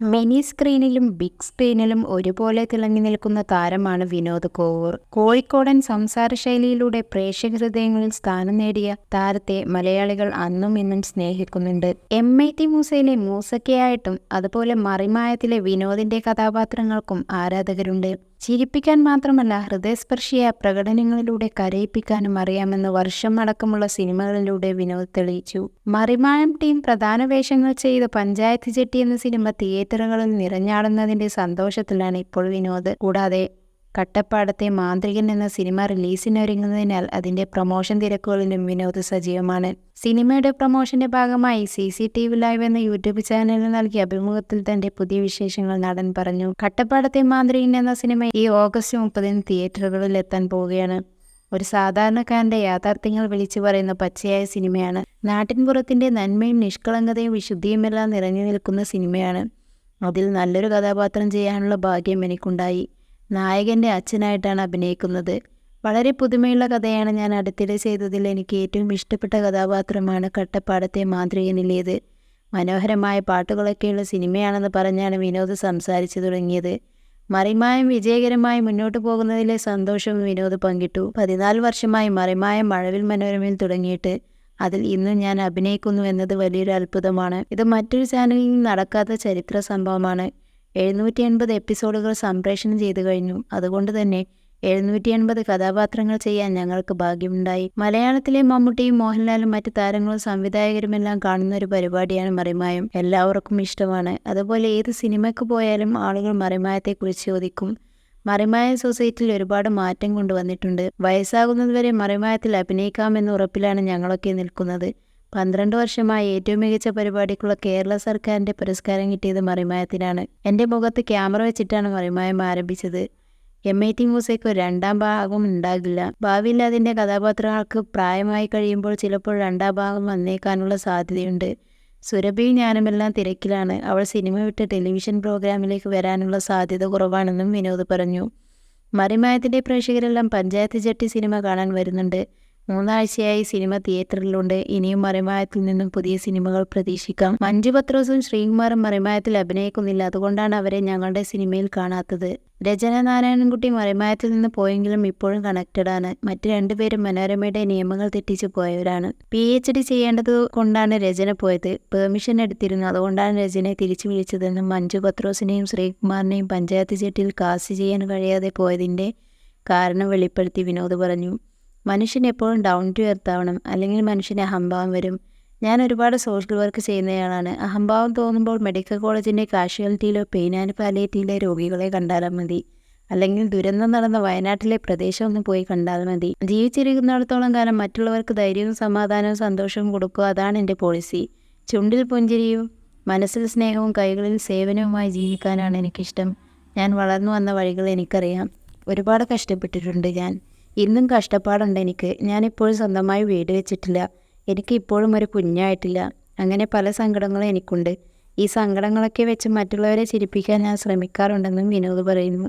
Mini സ്ക്രീനിലും big സ്ക്രീനിലും ഒരുപോലെ തിളങ്ങി നിൽക്കുന്ന താരമാണ് വിനോദ് കോവൂർ. കോഴിക്കോടൻ സംസാര ശൈലിയിലൂടെ പ്രേക്ഷക ഹൃദയങ്ങളിൽ സ്ഥാനം നേടിയ താരത്തെ മലയാളികൾ അന്നും ഇന്നും സ്നേഹിക്കുന്നുണ്ട്. എം ഐ ടി മൂസയിലെ മൂസക്കയായിട്ടും അതുപോലെ മറിമായത്തിലെ വിനോദിന്റെ കഥാപാത്രങ്ങൾക്കും ആരാധകരുണ്ട്. ചിരിപ്പിക്കാൻ മാത്രമല്ല ഹൃദയസ്പർശിയായ പ്രകടനങ്ങളിലൂടെ കരയിപ്പിക്കാനും അറിയാമെന്ന് വർഷം അടക്കമുള്ള സിനിമകളിലൂടെ വിനോദ് തെളിയിച്ചു. മറിമായം ടീം പ്രധാന വേഷങ്ങൾ ചെയ്ത പഞ്ചായത്ത് ജെട്ടി എന്ന സിനിമ തിയേറ്ററുകളിൽ നിറഞ്ഞാടുന്നതിന്റെ സന്തോഷത്തിലാണ് ഇപ്പോൾ വിനോദ്. കൂടാതെ കട്ടപ്പാടത്തെ മാന്ത്രികൻ എന്ന സിനിമ റിലീസിനൊരുങ്ങുന്നതിനാൽ അതിന്റെ പ്രൊമോഷൻ തിരക്കുകളിലും വിനോദ് സജീവമാണ്. സിനിമയുടെ പ്രൊമോഷന്റെ ഭാഗമായി C C T V live എന്ന യൂട്യൂബ് ചാനലിന് നൽകിയ അഭിമുഖത്തിൽ തന്റെ പുതിയ വിശേഷങ്ങൾ നടൻ പറഞ്ഞു. കട്ടപ്പാടത്തെ മാന്ത്രികൻ എന്ന സിനിമ ഈ ഓഗസ്റ്റ് മുപ്പതിന് തിയേറ്ററുകളിൽ എത്താൻ പോവുകയാണ്. ഒരു സാധാരണക്കാരന്റെ യാഥാർത്ഥ്യങ്ങൾ വിളിച്ചു പറയുന്ന പച്ചയായ സിനിമയാണ്. നാട്ടിൻപുറത്തിന്റെ നന്മയും നിഷ്കളങ്കതയും വിശുദ്ധിയുമെല്ലാം നിറഞ്ഞു നിൽക്കുന്ന സിനിമയാണ്. അതിൽ നല്ലൊരു കഥാപാത്രം ചെയ്യാനുള്ള ഭാഗ്യം എനിക്കുണ്ടായി. നായകന്റെ അച്ഛനായിട്ടാണ് അഭിനയിക്കുന്നത്. വളരെ പുതുമയുള്ള കഥയാണ് ഞാൻ അടുത്തിടെ ചെയ്തതിൽ എനിക്ക് ഏറ്റവും ഇഷ്ടപ്പെട്ട കഥാപാത്രമാണ് കട്ടപ്പാടത്തെ മാന്ത്രികനിലേത് മനോഹരമായ പാട്ടുകളൊക്കെയുള്ള സിനിമയാണെന്ന് പറഞ്ഞാണ് വിനോദ് സംസാരിച്ചു തുടങ്ങിയത്. മറിമായം വിജയകരമായി മുന്നോട്ട് പോകുന്നതിലെ സന്തോഷവും വിനോദ് പങ്കിട്ടു. പതിനാല് വർഷമായി മറിമായം മഴവിൽ മനോരമയിൽ തുടങ്ങിയിട്ട് അതിൽ ഇന്നും ഞാൻ അഭിനയിക്കുന്നു എന്നത് വലിയൊരു അത്ഭുതമാണ്. ഇത് മറ്റൊരു ചാനലിൽ നടക്കാത്ത ചരിത്ര സംഭവമാണ്. എഴുന്നൂറ്റി എൺപത് എപ്പിസോഡുകൾ സംപ്രേഷണം ചെയ്തു കഴിഞ്ഞു. അതുകൊണ്ട് തന്നെ എഴുന്നൂറ്റി എൺപത് കഥാപാത്രങ്ങൾ ചെയ്യാൻ ഞങ്ങൾക്ക് ഭാഗ്യമുണ്ടായി. മലയാളത്തിലെ മമ്മൂട്ടിയും മോഹൻലാലും മറ്റ് താരങ്ങളും സംവിധായകരുമെല്ലാം കാണുന്ന ഒരു പരിപാടിയാണ് മറിമായം. എല്ലാവർക്കും ഇഷ്ടമാണ്. അതുപോലെ ഏത് സിനിമയ്ക്ക് പോയാലും ആളുകൾ മറിമായത്തെക്കുറിച്ച് ചോദിക്കും. മറിമായ സൊസൈറ്റിയിൽ ഒരുപാട് മാറ്റം കൊണ്ടുവന്നിട്ടുണ്ട്. വയസ്സാകുന്നതുവരെ മറിമായത്തിൽ അഭിനയിക്കാമെന്ന ഉറപ്പിലാണ് ഞങ്ങളൊക്കെ നിൽക്കുന്നത്. പന്ത്രണ്ട് വർഷമായി ഏറ്റവും മികച്ച പരിപാടിക്കുള്ള കേരള സർക്കാരിന്റെ പുരസ്കാരം കിട്ടിയത് മറിമായത്തിനാണ്. എന്റെ മുഖത്ത് ക്യാമറ വെച്ചിട്ടാണ് മറിമായം ആരംഭിച്ചത്. എം ഐ ടി മ്യൂസിക് രണ്ടാം ഭാഗം ഉണ്ടാകില്ല. ഭാവിയിൽ അതിന്റെ കഥാപാത്രങ്ങൾക്ക് പ്രായമായി കഴിയുമ്പോൾ ചിലപ്പോൾ രണ്ടാം ഭാഗം വന്നേക്കാനുള്ള സാധ്യതയുണ്ട്. സുരഭിയും ഞാനുമെല്ലാം തിരക്കിലാണ്. അവൾ സിനിമ വിട്ട് ടെലിവിഷൻ പ്രോഗ്രാമിലേക്ക് വരാനുള്ള സാധ്യത കുറവാണെന്നും വിനോദ് പറഞ്ഞു. മറിമായത്തിന്റെ പ്രേക്ഷകരെല്ലാം പഞ്ചായത്ത് ജട്ടി സിനിമ കാണാൻ വരുന്നുണ്ട്. മൂന്നാഴ്ചയായി സിനിമ തിയേറ്ററിലുണ്ട്. ഇനിയും മറിമായത്തിൽ നിന്നും പുതിയ സിനിമകൾ പ്രതീക്ഷിക്കാം. മഞ്ജു പത്രോസും ശ്രീകുമാറും മറിമായത്തിൽ അഭിനയിക്കുന്നില്ല. അതുകൊണ്ടാണ് അവരെ ഞങ്ങളുടെ സിനിമയിൽ കാണാത്തത്. രചന നാരായണൻകുട്ടി മറിമായത്തിൽ നിന്ന് പോയെങ്കിലും ഇപ്പോഴും കണക്റ്റഡ് ആണ്. മറ്റു രണ്ടുപേരും മനോരമയുടെ നിയമങ്ങൾ തെറ്റിച്ചു പോയവരാണ്. പി എച്ച് ഡി ചെയ്യേണ്ടത് കൊണ്ടാണ് രചന പോയത്. പെർമിഷൻ എടുത്തിരുന്നു. അതുകൊണ്ടാണ് രചനയെ തിരിച്ചു വിളിച്ചതെന്നും മഞ്ജു പത്രോസിനെയും ശ്രീകുമാറിനെയും പഞ്ചായത്ത് ചെട്ടിയിൽ കാസ്റ്റ് ചെയ്യാൻ കഴിയാതെ പോയതിന്റെ കാരണം വെളിപ്പെടുത്തി വിനോദ് പറഞ്ഞു. മനുഷ്യൻ എപ്പോഴും ഡൗൺ ടു എർത്ത് ആവണം. അല്ലെങ്കിൽ മനുഷ്യനെ അഹംഭാവം വരും. ഞാൻ ഒരുപാട് സോഷ്യൽ വർക്ക് ചെയ്യുന്നയാളാണ്. അഹംഭാവം തോന്നുമ്പോൾ മെഡിക്കൽ കോളേജിന്റെ കാഷ്വാലിറ്റിയിലോ പെയിൻ ആൻഡ് പാലിയേറ്റീവിലെ രോഗികളെ കണ്ടാലും മതി. അല്ലെങ്കിൽ ദുരന്തം നടന്ന വയനാട്ടിലെ പ്രദേശം ഒന്ന് പോയി കണ്ടാൽ മതി. ജീവിച്ചിരിക്കുന്നിടത്തോളം കാലം മറ്റുള്ളവർക്ക് ധൈര്യവും സമാധാനവും സന്തോഷവും കൊടുക്കുക അതാണ് എന്റെ പോളിസി ചുണ്ടിൽ പുഞ്ചിരിയും മനസ്സിൽ സ്നേഹവും കൈകളിൽ സേവനവുമായി ജീവിക്കാനാണ് എനിക്കിഷ്ടം. ഞാൻ വളർന്നു വന്ന വഴികൾ എനിക്കറിയാം. ഒരുപാട് കഷ്ടപ്പെട്ടിട്ടുണ്ട് ഞാൻ. ഇന്നും കഷ്ടപ്പാടുണ്ട് എനിക്ക്. ഞാനിപ്പോഴും സ്വന്തമായി വീട് വെച്ചിട്ടില്ല. എനിക്ക് ഇപ്പോഴും ഒരു കുഞ്ഞായിട്ടില്ല. അങ്ങനെ പല സങ്കടങ്ങളും എനിക്കുണ്ട്. ഈ സങ്കടങ്ങളൊക്കെ വെച്ച് മറ്റുള്ളവരെ ചിരിപ്പിക്കാൻ ഞാൻ ശ്രമിക്കാറുണ്ടെന്നും വിനോദ് പറയുന്നു.